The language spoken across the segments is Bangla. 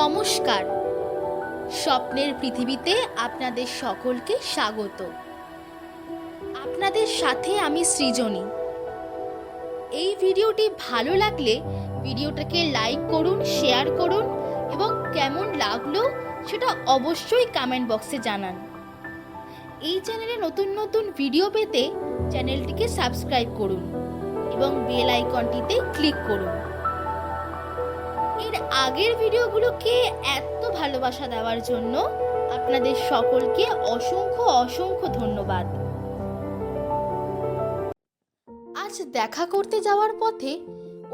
নমস্কার। স্বপ্নের পৃথিবীতে আপনাদের সকলকে স্বাগত। আপনাদের সাথে আমি সৃজনী। এই ভিডিওটি ভালো লাগলে ভিডিওটাকে লাইক করুন, শেয়ার করুন এবং কেমন লাগল সেটা অবশ্যই কমেন্ট বক্সে জানান। এই চ্যানেলে নতুন নতুন ভিডিও পেতে চ্যানেলটিকে সাবস্ক্রাইব করুন এবং বেল আইকনটিতে ক্লিক করুন। এর আগের ভিডিওগুলোকে এত ভালোবাসা দেওয়ার জন্য আপনাদের সকলকে অসংখ্য অসংখ্য ধন্যবাদ। আজ দেখা করতে যাওয়ার পথে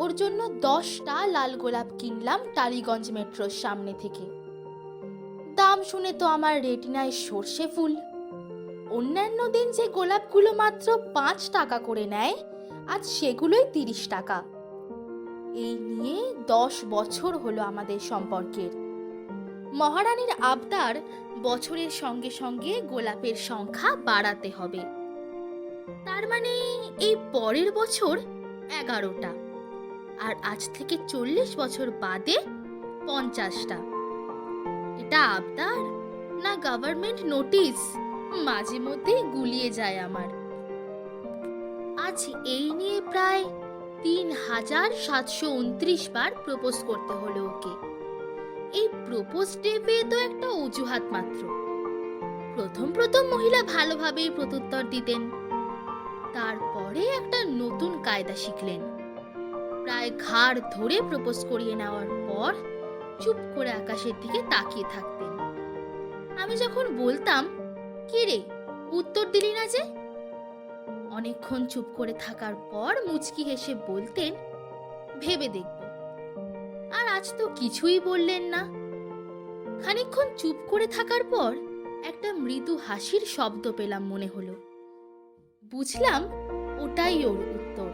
ওর জন্য দশটা লাল গোলাপ কিনলাম টালিগঞ্জ মেট্রোর সামনে থেকে। দাম শুনে তো আমার রেটিনায় সর্ষে ফুল। অন্যান্য দিন যে গোলাপগুলো মাত্র পাঁচ টাকা করে নেয়, আজ সেগুলোই তিরিশ টাকা। এই নিয়ে দশ বছর হলো আমাদের সম্পর্কের। মহারানীর আবদার বছরের সঙ্গে সঙ্গে গোলাপের সংখ্যা বাড়াতে হবে। তার মানে এই পরের বছর এগারোটা, আর আজ থেকে চল্লিশ বছর বাদে পঞ্চাশটা। এটা আবদার না গভর্নমেন্ট নোটিশ মাঝে মধ্যে গুলিয়ে যায় আমার। আজ এই নিয়ে প্রায় তিন হাজার সাতশো উনত্রিশ বার প্রপোজ করতে হলো ওকে। এই প্রপোজ ডে পেয়ে তো একটা অজুহাত মাত্র। প্রথম প্রথম মহিলা ভালোভাবেই প্রত্যুত্তর দিতেন। তারপরে একটা নতুন কায়দা শিখলেন। প্রায় ঘাড় ধরে প্রপোজ করিয়ে নেওয়ার পর চুপ করে আকাশের দিকে তাকিয়ে থাকতেন। আমি যখন বলতাম কে রে উত্তর দিলি না যে? অনেকক্ষণ চুপ করে থাকার পর মুচকি হেসে বলতেন, ভেবে দেখব। আর আজ তো কিছুই বললেন না। খানিকক্ষণ চুপ করে থাকার পর একটা মৃদু হাসির শব্দ পেলাম মনে হলো। বুঝলাম ওটাই ওর উত্তর।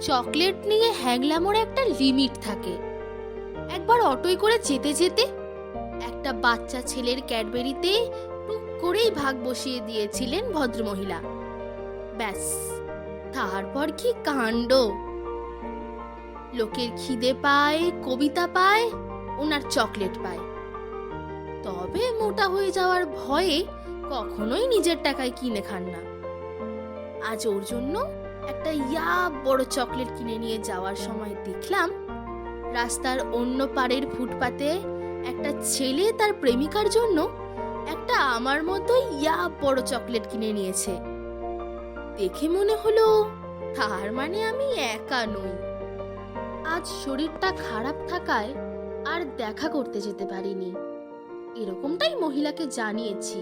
চকলেট নিয়ে হ্যাংলামোর একটা লিমিট থাকে। একবার অটোয় করে যেতে যেতে একটা বাচ্চা ছেলের ক্যাডবেরিতে টুক করেই ভাগ বসিয়ে দিয়েছিলেন ভদ্রমহিলা। ব্যাস তারপর কি কাণ্ড? লোকের খিদে পায়, কবিতা পায়, ওনার চকলেট পায়। তবে মোটা হয়ে যাওয়ার ভয়ে কখনোই নিজের টাকায় কিনে খান না। আজ ওর জন্য একটা ইয়া বড় চকলেট কিনে নিয়ে যাওয়ার সময় দেখলাম রাস্তার অন্য পাড়ের ফুটপাতে একটা ছেলে তার প্রেমিকার জন্য একটা আমার মতো ইয়া বড় চকলেট কিনে নিয়েছে। দেখে মনে হলো, তার মানে আমি একা নই। আজ শরীরটা খারাপ থাকায় আর দেখা করতে যেতে পারিনি। এরকমটাই মহিলাকে জানিয়েছি।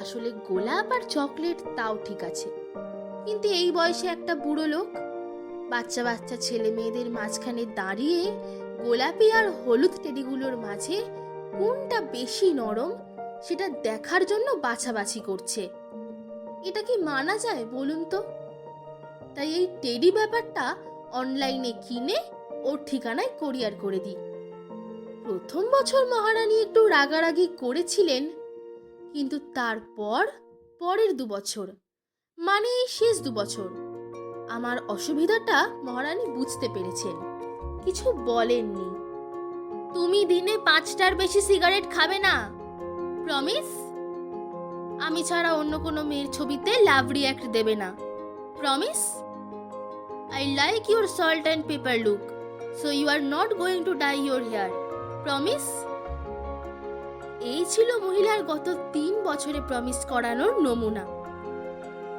আসলে গোলাপ আর চকলেট তাও ঠিক আছে। কিন্তু এই বয়সে একটা বুড়ো লোক বাচ্চা বাচ্চা ছেলে মেয়েদের মাঝখানে দাঁড়িয়ে গোলাপি আর হলুদ টেডিগুলোর মাঝে কোনটা বেশি নরম, সেটা দেখার জন্য বাছাবাছি করছে। এটা কি মানা যায় বলুন তো? তাই এই টেডি ব্যাপারটা অনলাইনে কিনে ওর ঠিকানায় কোরিয়ার করে দিই। প্রথম বছর মহারানী একটু রাগারাগি করেছিলেন, কিন্তু তারপর পরের দু বছর মানে শেষ দু বছর, আমার অসুবিধাটা মহারানী বুঝতে পেরেছেন। কিছু বলেননি। তুমি দিনে পাঁচটার বেশি সিগারেট খাবে না, প্রমিস? আমি ছাড়া অন্য কোনো মেয়ের ছবিতে লাভ রিয়াক্ট দেবে না। Promise I like your salt and pepper look so you are not going to dye your hair promise এই ছিল মহিলার গত তিন বছরে প্রমিস করানোর নমুনা।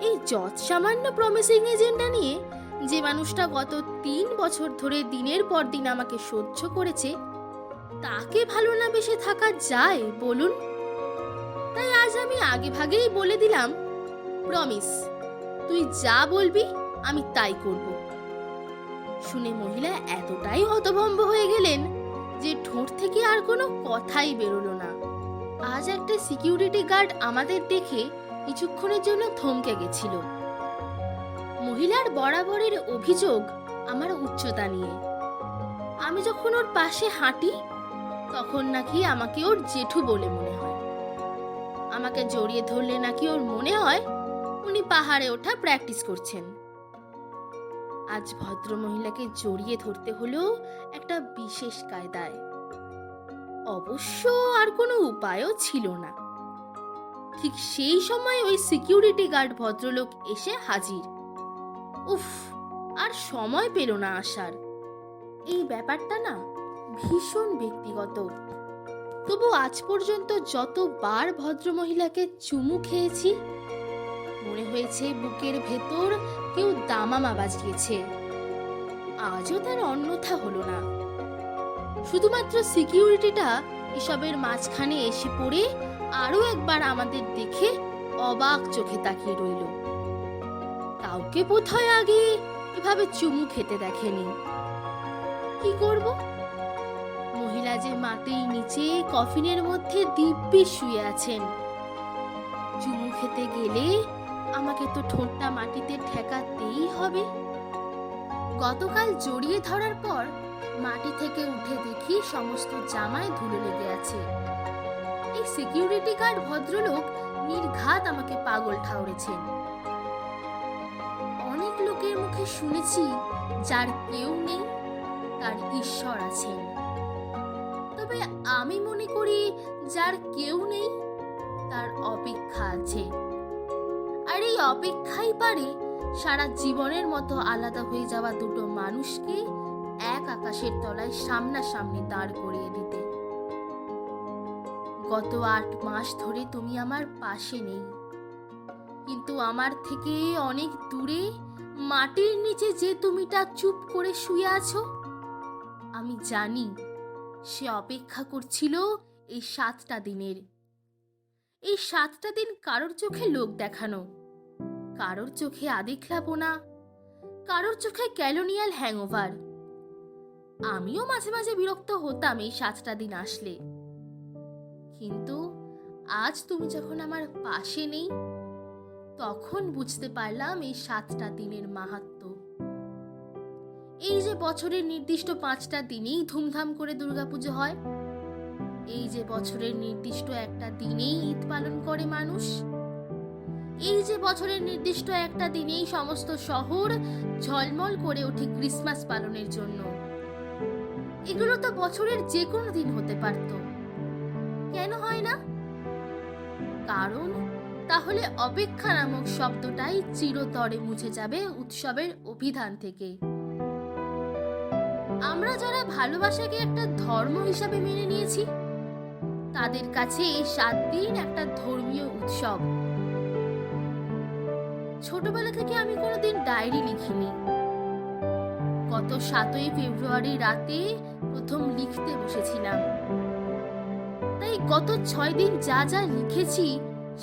এই যৎ সামান্য প্রমিসিং এজেন্ডা নিয়ে যে মানুষটা গত তিন বছর ধরে দিনের পর দিন আমাকে সহ্য করেছে, তাকে ভালো না বেসে থাকা যায়, বলুন। আজ আমি আগে ভাগেই বলে দিলাম প্রমিস তুই যা বলবি আমি তাই করব। শুনে মহিলা এতটাই হতভম্ব হয়ে গেলেন যে ঠোঁট থেকে আর কোনো কথাই বেরোলো না। আজ একটা সিকিউরিটি গার্ড আমাদের দেখে কিছুক্ষণের জন্য থমকে গেছিল। মহিলার বরাবরের অভিযোগ আমার উচ্চতা নিয়ে। আমি যখন ওর পাশে হাঁটি, তখন নাকি আমাকে ওর জেঠু বলে মনে হয়। আমাকে জড়িয়ে ধরলে নাকি ওর মনে হয় উনি পাহাড়ে ওঠা প্র্যাকটিস করছেন। আজ ভদ্রমহিলাকে জড়িয়ে ধরতে হলো একটা বিশেষ কায়দায়। অবশ্য আর কোনো উপায়ও ছিল না। ঠিক সেই সময় ওই সিকিউরিটি গার্ড ভদ্রলোক এসে হাজির। উফ, আর সময় পেল না আসার। এই ব্যাপারটা না ভীষণ ব্যক্তিগত। তবু আজ পর্যন্ত যতবার ভদ্রমহিলাকে চুমু খেয়েছি, মনে হয়েছে বুকের ভেতর কেউ দামামা বাজিয়েছে। আজও তার অন্যথা হলো না। শুধুমাত্র সিকিউরিটিটা এসবের মাঝখানে এসে পড়ে আরও একবার আমাদের দেখে অবাক চোখে তাকিয়ে রইল। কাউকে বোধহয় আগে এভাবে চুমু খেতে দেখেনি। কি করব? যে মাটির নিচে কফিনের মধ্যে দিব্যি শুয়ে আছেন। চুমু খেতে গেলে আমাকে তো ঠোঁটটা মাটিতে ঠেকাতেই হবে। গতকাল জড়িয়ে ধরার পর মাটি থেকে উঠে দেখি সমস্ত জামায় ধুলো লেগে আছে। এই সিকিউরিটি গার্ড ভদ্রলোক নির্ঘাত আমাকে পাগল ঠাউরেছেন। অনেক লোকের মুখে শুনেছি, যার কেউ নেই, তার ঈশ্বর আছেন। তবে আমি মনে করি যার কেউ নেই, তার অপেক্ষা আছে। আর এই অপেক্ষাই পারে সারা জীবনের মতো আলাদা হয়ে যাওয়া দুটো মানুষকে এক আকাশের তলায় সামনাসামনি দাঁড় করিয়ে দিতে। গত আট মাস ধরে তুমি আমার পাশে নেই। কিন্তু আমার থেকে অনেক দূরে মাটির নিচে যে তুমিটা চুপ করে শুয়ে আছো, আমি জানি সে অপেক্ষা করছিল এই সাতটা দিনের। এই সাতটা দিন কারোর চোখে লোক দেখানো, কারোর চোখে আদিক্লাপনা কারোর চোখে ক্যালোনিয়াল হ্যাংওভার। আমিও মাঝে মাঝে বিরক্ত হতাম এই সাতটা দিন আসলে। কিন্তু আজ তুমি যখন আমার পাশে নেই, তখন বুঝতে পারলাম এই সাতটা দিনের মাহাত্ম্য। এই যে বছরের নির্দিষ্ট পাঁচটা দিনেই ধুমধাম করে দুর্গাপুজো হয়। এই যে বছরের নির্দিষ্ট একটা দিনেই ঈদ পালন করে মানুষ। এই যে বছরের নির্দিষ্ট একটা দিনেই সমস্ত শহর ঝলমল করে ওঠে ক্রিসমাস পালনের জন্য। এগুলো তো বছরের যে কোনো দিন হতে পারত। কেন হয় না? কারণ তাহলে অপেক্ষা নামক শব্দটাই চিরতরে মুছে যাবে উৎসবের অভিধান থেকে। আমরা যারা ভালোবাসাকে একটা ধর্ম হিসাবে মেনে নিয়েছি, তাদের কাছে এই সাত দিন একটা ধর্মীয় উৎসব। ছোটবেলা থেকে আমি কোনোদিন ডায়েরি লিখিনি। গত সাতই ফেব্রুয়ারি রাতে প্রথম লিখতে বসেছিলাম। তাই গত ছয় দিন যা যা লিখেছি,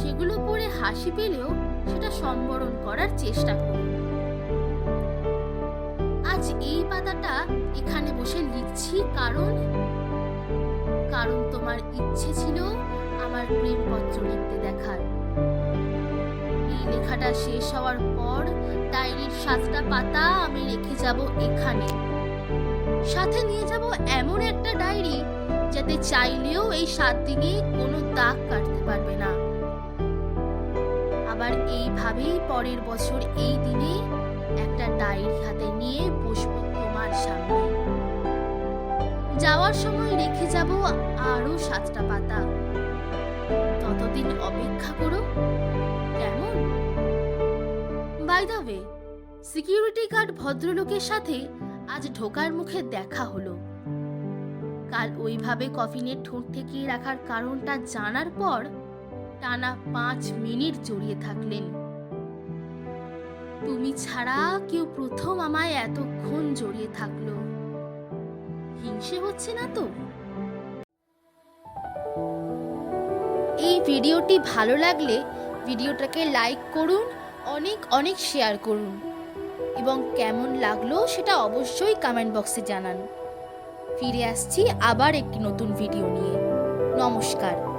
সেগুলো পড়ে হাসি পেলেও সেটা সম্বরণ করার চেষ্টা করি। আজ এই পাতাটা এখানে বসে লিখছি কারণ কারণ তোমার ইচ্ছে ছিল আমার প্রেম প্রেমপত্র লিখতে দেখার। এই লেখাটা শেষ হওয়ার পর ডায়েরির সাতটা পাতা আমি রেখে যাব এখানে। সাথে নিয়ে যাব এমন একটা ডায়েরি যাতে চাইলেও এই সাত দিনে কোনো দাগ কাটতে পারবে না। আবার এইভাবেই পরের বছর এই দিনে একটা ডায়েরি হাতে নিয়ে বসবো তোমার সামনে। যাওয়ার সময় রেখে যাব আরও সাতটা পাতা। ততদিন অপেক্ষা করো। কেমন? By the way security guard ভদ্রলোকের সাথে আজ ঢোকার মুখে দেখা হলো। কাল ওইভাবে কফিনের ঠোঁট ঠেকিয়ে রাখার কারণটা জানার পর টানা পাঁচ মিনিট জড়িয়ে থাকলেন। তুমি ছাড়া কেউ প্রথম আমায় এতক্ষণ জড়িয়ে থাকল। হিংসে হচ্ছে না তো? এই ভিডিওটি ভালো লাগলে ভিডিওটাকে লাইক করুন, অনেক অনেক শেয়ার করুন। এবং কেমন লাগল সেটা অবশ্যই কমেন্ট বক্সে জানান। ফিরে আসছি আবার একটি নতুন ভিডিও নিয়ে। নমস্কার।